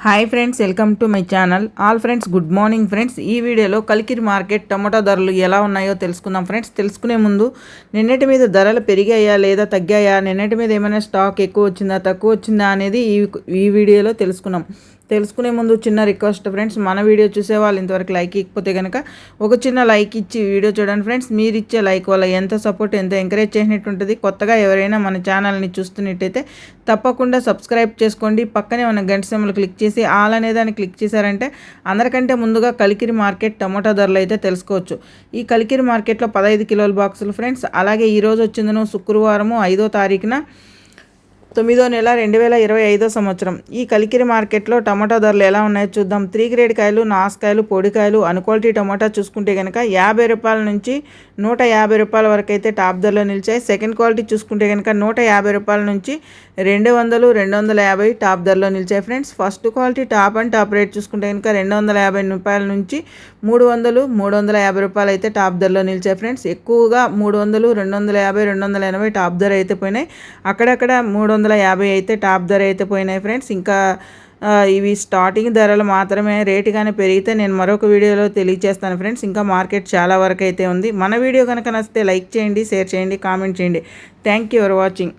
Hi friends welcome to my channel all friends good morning friends ఈ వీడియోలో Kalikiri market టమాటా ధరలు ఎలా ఉన్నాయో తెలుసుకుందాం ఫ్రెండ్స్ తెలుసుకునే ముందు నిన్నటి మీద ధరలు పెరిగాయా లేదా తగ్గాయా? నిన్నటి మీద ఏమైనా స్టాక్ ఎక్కువ వచ్చిందా తక్కువ వచ్చిందా అనేది ఈ ఈ వీడియోలో తెలుసుకున్నాం. తెలుసుకునే ముందు చిన్న రిక్వెస్ట్ ఫ్రెండ్స్ మన వీడియో చూసే వాళ్ళు ఇంతవరకు లైక్ ఇకపోతే కనుక ఒక చిన్న లైక్ ఇచ్చి వీడియో చూడండి ఫ్రెండ్స్. మీరు ఇచ్చే లైక్ వల్ల ఎంత సపోర్ట్ ఎంత ఎంకరేజ్ చేసినట్టు ఉంటుంది కొత్తగా ఎవరైనా మన ఛానల్ని చూస్తున్నట్టయితే తప్పకుండా సబ్స్క్రైబ్ చేసుకోండి. పక్కనే ఉన్న గంట సెమ్మలు క్లిక్ చేసి ఆల్ అనే దాన్ని క్లిక్ చేశారంటే అందరికంటే ముందుగా కలికిరి మార్కెట్ టమోటా ధరలు అయితే తెలుసుకోవచ్చు. ఈ కలికిరి మార్కెట్లో పదహైదు కిలోల బాక్సులు ఫ్రెండ్స్. అలాగే ఈరోజు వచ్చిందను శుక్రవారము ఐదో తారీఖున తొమ్మిదో నెల రెండు వేల ఇరవై ఐదో సంవత్సరం. ఈ కలికిరి మార్కెట్లో టమాటా ధరలు ఎలా ఉన్నాయో చూద్దాం. త్రీ గ్రేడ్ కాయలు నాసుకాయలు పొడికాయలు అన్క్వాలిటీ టమాటా చూసుకుంటే కనుక యాభై రూపాయల నుంచి నూట యాభై రూపాయల వరకు అయితే టాప్ ధరలో నిలిచాయి. సెకండ్ క్వాలిటీ చూసుకుంటే కనుక నూట యాభై రూపాయల నుంచి రెండు వందలు రెండు వందల యాభై టాప్ ధరలో నిలిచాయి friends. First quality top and top rate చూసుకుంటే కనుక రెండు వందల యాభై రూపాయల నుంచి మూడు వందలు మూడు వందల యాభై రూపాయలు అయితే టాప్ ధరలో నిలిచాయి ఫ్రెండ్స్. ఎక్కువగా మూడు వందలు రెండు వందల యాభై రెండు వందల ఎనభై టాప్ ధర అయితే పోయినాయి. అక్కడక్కడ మూడు వందల యాభై అయితే టాప్ ధర అయితే పోయినాయి ఫ్రెండ్స్. ఇంకా ఇవి స్టార్టింగ్ ధరలు మాత్రమే రేటు కానీ పెరిగితే నేను మరొక వీడియోలో తెలియజేస్తాను ఫ్రెండ్స్. ఇంకా మార్కెట్ చాలా వరకు అయితే ఉంది. మన వీడియో కనుక నచ్చితే లైక్ చేయండి షేర్ చేయండి కామెంట్ చేయండి. Thank you for watching